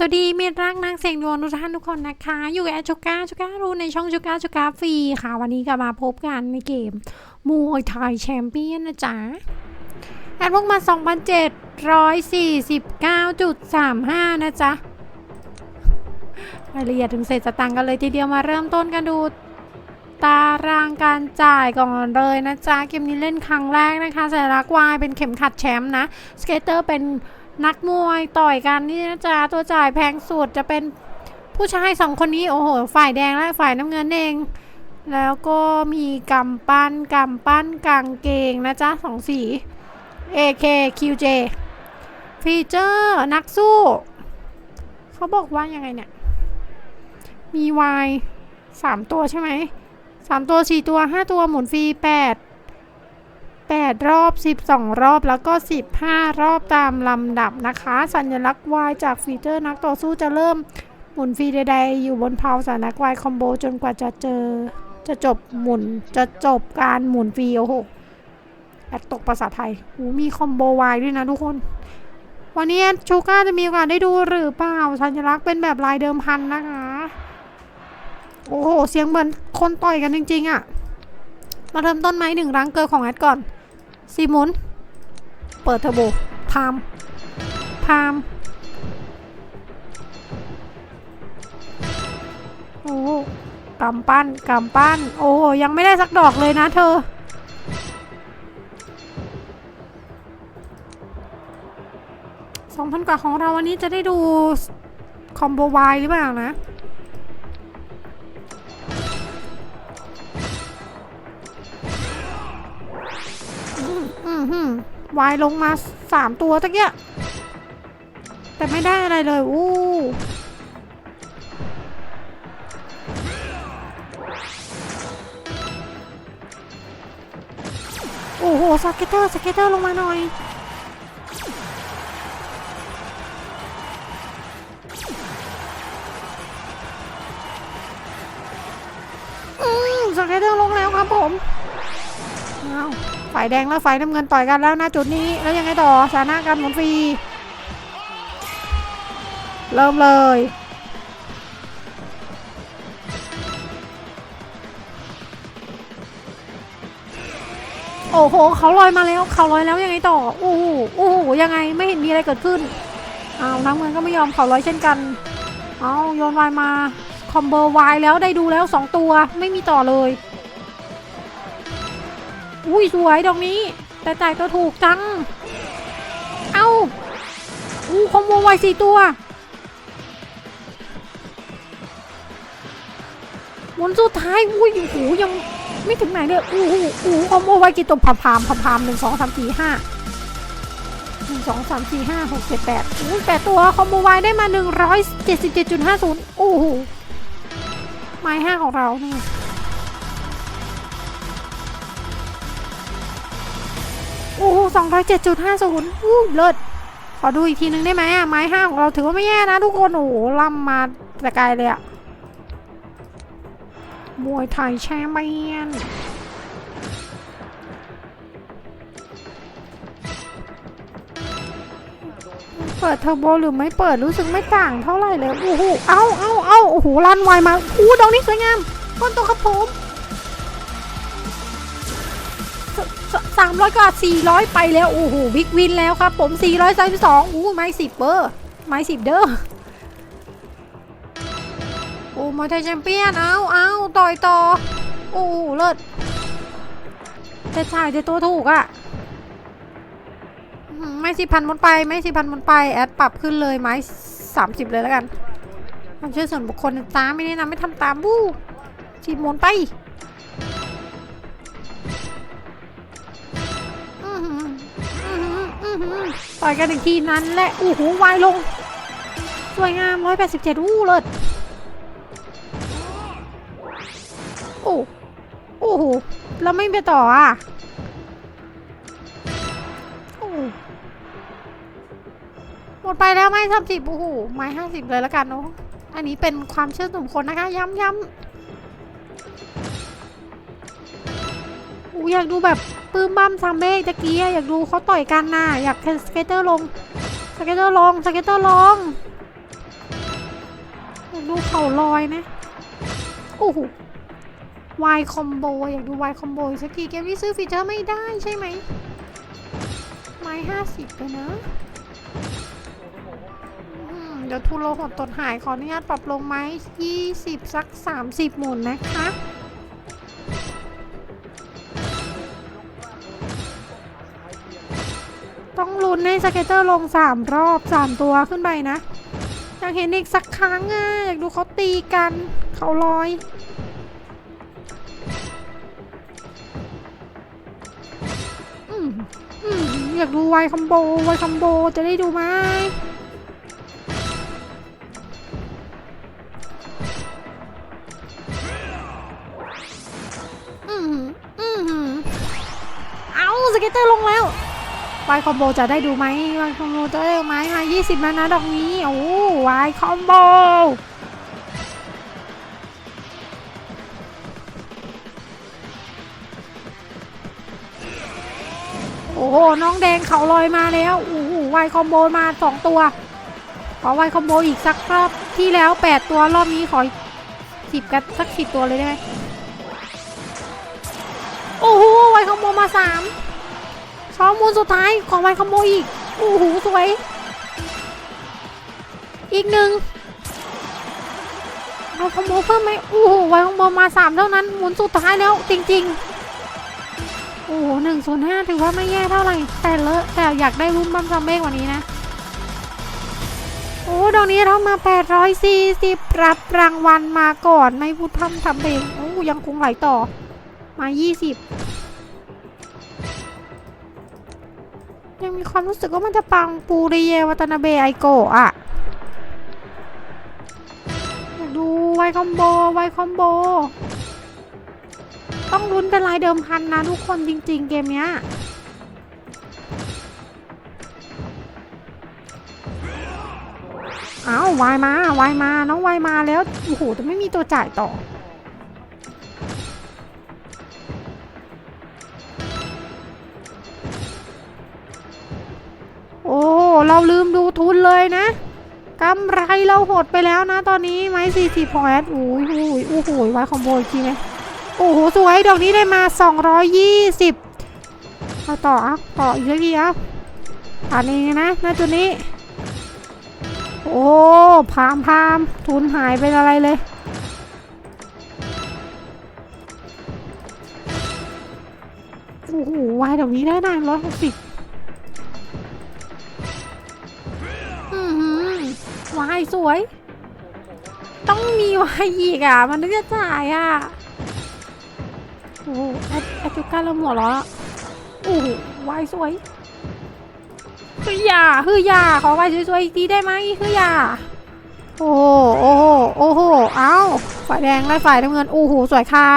สวัสดีเมียรักนางเสียงดวงทุกท่านทุกคนนะคะ อยู่กับแอดชูก้าชูก้ารู้ในช่องชูก้าชูก้าฟรีค่ะ วันนี้ก็มาพบกันในเกมมวยไทยแชมเปี้ยนนะจ๊ะแอดพวกมา 2,749.35 นะจ๊ะรายละเอียดถึงเศษสตังค์กันเลยทีเดียวมาเริ่มต้นกันดู ตารางการจ่ายก่อนเลยนะจ๊ะ เกมนี้เล่นครั้งแรกนะคะสัญลักษณ์วายเป็นเข็มขัดแชมป์นะ สเกตเตอร์เป็น นักมวยต่อยกันนี่นะจ๊ะตัวจ่ายแพงสุดจะเป็นผู้ชายสองคนนี้โอ้โห ฝ่ายแดงและฝ่ายน้ำเงินเอง แล้วก็มีกำปั้นกำปั้นกางเกงนะจ๊ะสองสี AK QJ ฟีเจอร์นักสู้ เขาบอกว่ายังไงเนี่ย มี Y สามตัวใช่ไหมสามตัวสี่ตัวห้าตัวหมุนฟรีแปดแปดรอบสิบสองรอบแล้วก็สิบห้ารอบตามลำดับนะคะ สัญลักษณ์ Y จากฟีเจอร์นักต่อสู้จะเริ่มหมุนฟรีใดๆอยู่บนเพาสัญลักษณ์ Y คอมโบจนกว่าจะเจอจะจบหมุนจะจบการหมุนฟรีโอ้โหแอดตกภาษาไทยหูมีคอมโบ Y ด้วยนะทุกคน วันนี้ชูก้าจะมีโอกาสได้ดูหรือเปล่า สัญลักษณ์เป็นแบบลายเดิมพันนะคะ โอ้โห เสียงเหมือนคนต่อยกันจริง ๆอะ่ะ มาเริ่มต้นไหมหนึ่งรังเกอร์ของแอดก่อน ซีมุนเปิดเทอร์โบพามพามโอ้กำปั้นกำปั้น โอ้ยังไม่ได้สักดอกเลยนะเธอสองพันกว่าของเราวันนี้จะได้ดูคอมโบวายหรือเปล่านะ วายลงมาสามตัวตะเกียแต่ไม่ได้อะไรเลยอู้โอ้โหสเก็ตเตอร์สเก็ตเตอร์ลงมาหน่อย อืมสเก็ตเตอร์ลงแล้วครับผมอ้าว ฝ่ายแดงและฝ่ายน้ำเงินต่อยกันแล้วนะจุดนี้แล้วยังไงต่อสถานะการหมุนฟรี เริ่มเลย โอ้โห เขาลอยมาแล้วเขาลอยแล้วยังไงต่อโอ้โหโอ้ยังไงไม่เห็นมีอะไรเกิดขึ้นอ้าวน้ำเงินก็ไม่ยอมเขาลอยเช่นกันเอาโยนวายมาคอมโบวายแล้วได้ดูแล้วสองตัวไม่มีต่อเลย อุ้ยสวยดอกนี้ แต่จ่ายตัวถูกจัง เอาอู้คอมโบไวสี่ตัวหมุนสุดท้ายอุ้ยโอ้โหยังไม่ถึงไหนเลยอู้หูอู้คอมโบไวกี่ตัวพามพามพามพามหนึ่งสองสามสี่ห้าหนึ่งสองสามสี่ห้าหกเจ็ดแปดอู้แปดตัวคอมโบไวได้มาหนึ่งร้อยเจ็ดสิบเจ็ดจุดห้าศูนย์โอ้โหไม้ห้าของเราเนี่ย โอ้โหสองร้อยเจ็ดจุดห้าศูนย์อู้เลิศขอดูอีกทีนึงได้ไหมอะไม้ห้าของเราถือว่าไม่แย่นะทุกคน โอ้โหล่ำมาแต่ไกลเลยอะมวยไทยแชมเปี้ยนเปิดเทอร์โบหรือไม่เปิดรู้สึกไม่ต่างเท่าไหร่เลยโอ้โหเอาเอาเอาโอ้โหลันไวมาโอู้ดอกนี้สวยงามก้นตัวครับผมสามร้อยกว่าสี่ร้อยไปแล้ว โอ้โหบิ๊กวินแล้วครับ ผมสี่ร้อยสามสิบสองอู้ไม้สิบเบอร์ ไม้สิบเด้อ โอ้มวยไทยแชมเปี้ยน เอาเอาต่อยต่อ โอ้เลิศแต่จ่ายแต่ตัวถูกอะ่ะไม่สิพันหมดไป ไม่สิพันหมดไป แอดปรับขึ้นเลยไม้สามสิบเลยแล้วกันมันชื่อส่วนบุคคลนะจ้าไม่แนะนำไม่ทำตามบู้จีหมุนไป ต่อยกันอีกทีนั้นแหละโอ้โหวายลง สวยงามร้อยแปดสิบเจ็ดอู้เลิศโอ้โอ้โหแล้วไม่ไปต่ออะหมดไปแล้วไม้สามสิบโอ้โห ไม้ห้าสิบเลยแล้วกันเนาะอันนี้เป็นความเชื่อส่วนบุคคลนะคะ ย้ำย้ำ อูอยากดูแบบปื้มบ้มซัมเบ้ตะกี้อยากดูเขาต่อยกันน่ะอยากเห็นสเก็ตเตอร์ลงสเก็ตเตอร์ลงสเก็ตเตอร์ลงอยากดูเข่าลอยนะโอ้โหวายคอมโบอยากดูวายคอมโบสักทีเกมนี้ซื้อฟีเจอร์ไม่ได้ใช่ไหมไม้ห้าสิบเลยนะเดี๋ยวทุนโลหดตดหายขออนุญาตปรับลงไหมยี่สิบสักสามสิบหมุนนะคะ ต้องลุ้นให้สเก็ตเตอร์ลงสามรอบสามตัวขึ้นไปนะอยากเห็นอีกสักครั้งอะอยากดูเขาตีกันเขาลอยอยากดูไวคัมโบไวคัมโบจะได้ดูไหมอืมอืมเอาสเก็ตเตอร์ลงแล้ว วายคอมโบจะได้ดูไหมวายคอมโบจะได้ดูไหมมา20แล้วนะดอกนี้โอ้วายคอมโบโอ้โหน้องแดงเขาลอยมาแล้วโอ้โหวายคอมโบมาสองตัว ขอวายคอมโบอีกสักรอบที่แล้ว 8 ตัวรอบนี้ขอสิบกันสักสิบตัวเลยได้ไหมโอ้โหวายคอมโบมาสาม ข้อมูลสุดท้ายของวันขโมยอีกโอ้โหสวย อีกหนึ่งวันขโมยเพิ่มไหมโอ้โหวันขโมยมาสามเท่านั้นหมุนสุดท้ายแล้วจริง ๆ โอ้โหหนึ่งศูนย์ห้าถือว่าไม่แย่เท่าไหร่ แต่เลอะแต่อยากได้รุ่นบัมซัมเบ้กว่านี้นะโอ้ดอกนี้เรามา 840 รับรางวัลมาก่อน ไม่พูดพร่ำทำเพลงโอ้ยังคงไหลต่อ มา 20 ยังมีความรู้สึกว่ามันจะปังปูริเยวัตนาเบะไอโกะอะดูไวคอมโบไวคอมโบ ต้องลุ้นเป็นลายเดิมพันนะทุกคนจริง ๆ เกมเนี้ยอ้าววายมาวายมา น้องวายมาแล้ว โอ้โหแต่ไม่มีตัวจ่ายต่อ เราลืมดูทุนเลยนะกำไรเราหดไปแล้วนะตอนนี้ไม้สี่สิบของแอดอุ้ยอุ้ยโอ้โหไว้คอมโบอีกทีไหมโอ้โห สวย ดอกนี้ได้มา 220มาต่ออะต่ออีกสักทีอะอันนี้นะน้าจุดนี้ โอ้พามพามทุนหายเป็นอะไรเลย โอ้โหวายดอกนี้ได้นานร้อยหกสิบ วายสวย ต้องมีวายอีกอะ มันนึกจะจ่ายอะ โอ้โหแอดแอดจุก้าเริ่มหัวร้อแล้วโอ้โหวายสวยคือย่าคือย่าขอวายสวยๆอีกทีได้ไหมคือย่าโอ้โห โอ้โห โอ้โห เอ้า ฝ่ายแดงและฝ่ายน้ำเงิน โอ้โห สวยค่ะ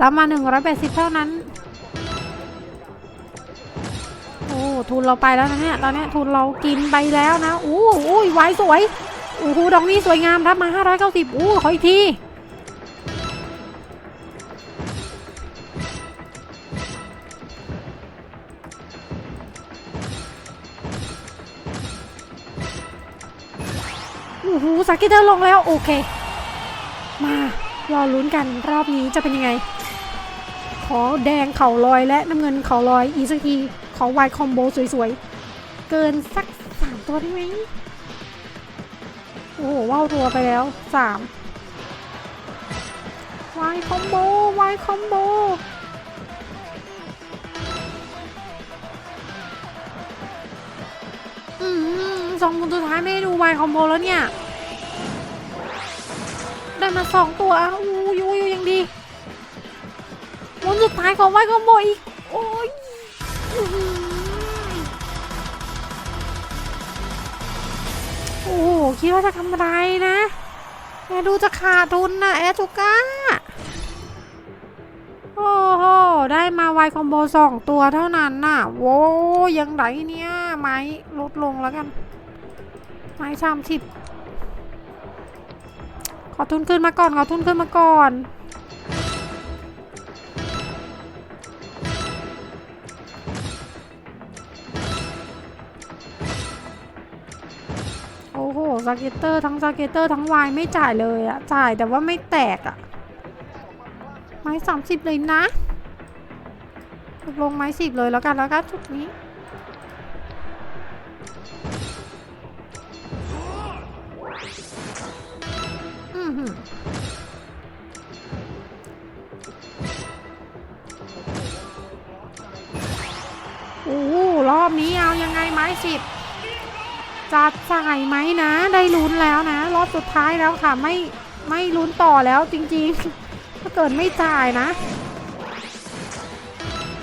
รับมา 180 เท่านั้น ทุนเราไปแล้วนะเนี่ย ตอนเนี้ยทุนเรากินไปแล้วนะ อู้อู้ไว้สวยโอ้โหดอกนี้สวยงามรับมา 590 อู้ขออีกทีโอ้โหสกิเตอร์ลงแล้ว โอเค มารอลุ้นกันรอบนี้จะเป็นยังไง ขอแดงเข่าลอยและน้ำเงินเข่าลอยอีกสักที ขอวายคอมโบสวยๆ เกินสักสามตัวได้ไหมโอ้โหว่าวตัวไปแล้วสามวายคอมโบวายคอมโบอืมสองคนสุดท้ายไม่ได้ดูวายคอมโบแล้วเนี่ย ได้มาสองตัวอู้ยูยูยังดีหมุนสุดท้ายของวายคอมโบอีก โอ้ย โอ้โหคิดว่าจะกำไรนะแอดูจะขาดทุนนะแอจูก้า โอ้โห ได้มาไวคอมโบสองตัวเท่านั้นน่ะ โว้ยังไหนเนี่ย ไม้ลดลงแล้วกัน ไม้สามสิบขอทุนขึ้นมาก่อน ขอทุนขึ้นมาก่อน สเก็ตเตอร์ทั้งสเก็ตเตอร์ทั้งวายไม่จ่ายเลยอะจ่ายแต่ว่าไม่แตกอะไม้สามสิบเลยนะลงไม้สิบเลยแล้วกันแล้วกันจุดนี้อือหือโอ้รอบนี้เอายังไงไม้สิบ จะจ่ายไหมนะ ได้ลุ้นแล้วนะ รอบสุดท้ายแล้วค่ะ ไม่ไม่ลุ้นต่อแล้วจริงๆ ถ้าเกิดไม่จ่ายนะ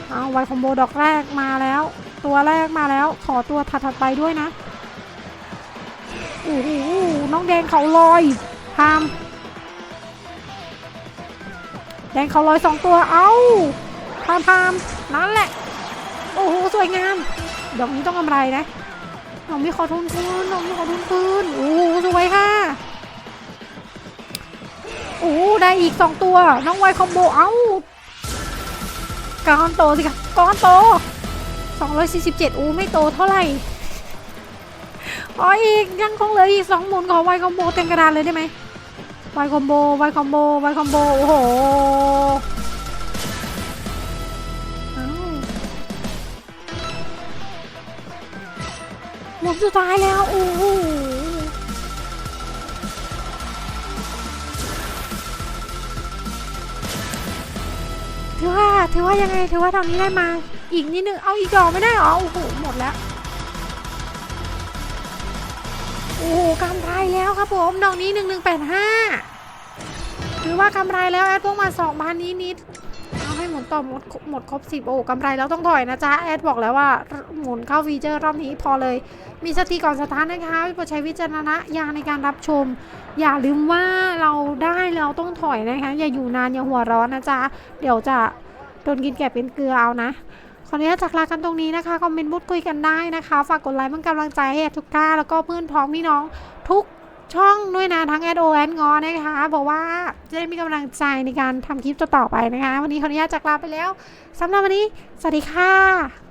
เอาไวคอมโบดอกแรกมาแล้ว ตัวแรกมาแล้วขอตัวถัดๆไปด้วยนะโอ้โหน้องแดงเขาลอยพามแดงเขาลอยสองตัวเอ้าพามพามนั่นแหละ โอ้โห สวยงามดอกนี้ต้องกำไรนะ น้องมีขอทุนคืนน้องมีขอทุนคืนโอ้สวยค่ะโอ้ได้อีกสองตัว น้องไวคอมโบ เอ้าก้อนโตสิคะก้อนโต247อู้ไม่โตเท่าไหร่อ๋ออีกยังคงเหลืออีกสองหมุนขอไวคอมโบเต็มกระดานเลยได้ไหมไวคอมโบไวคอมโบไวคอมโบโอ้โห มสุดท้ายแล้ว โอ้โหถือว่าถือว่ายังไงถือว่าทางนี้ได้มา อีกนิดนึง เอาอีกดอกไม่ได้เหรอ โอ้โห หมดแล้ว โอ้โหกำไรแล้วครับผม ดอกนี้หนึ่งหนึ่งแปดห้าถือว่ากำไรแล้วแอดพวกมาสองพันนี้นิด ให้หมุนต่อหมดหมดครบสิบโอ้กำไรแล้วต้องถอยนะจ๊ะ แอดบอกแล้วว่าหมุนเข้าฟีเจอร์รอบนี้พอเลย มีสติก่อนสตาร์ทนะคะโปรดใช้วิจารณญาณในการรับชม อย่าลืมว่าเราได้เราต้องถอยนะคะ อย่าอยู่นานอย่าหัวร้อนนะจ๊ะ เดี๋ยวจะโดนกินแกะเป็นเกลือเอานะขออนุญาตจากลากันตรงนี้นะคะ คอมเมนต์พูดคุยกันได้นะคะ ฝากกดไลค์เป็นกำลังใจให้ทุกท่านแล้วก็เพื่อนพ้องพี่น้องทุก ช่องด้วยนะทั้งแอดโอแอดงอนะคะบอกว่าจะได้มีกำลังใจในการทำคลิปต่อๆไปนะคะ วันนี้ขออนุญาตจากลาไปแล้วสำหรับวันนี้ สวัสดีค่ะ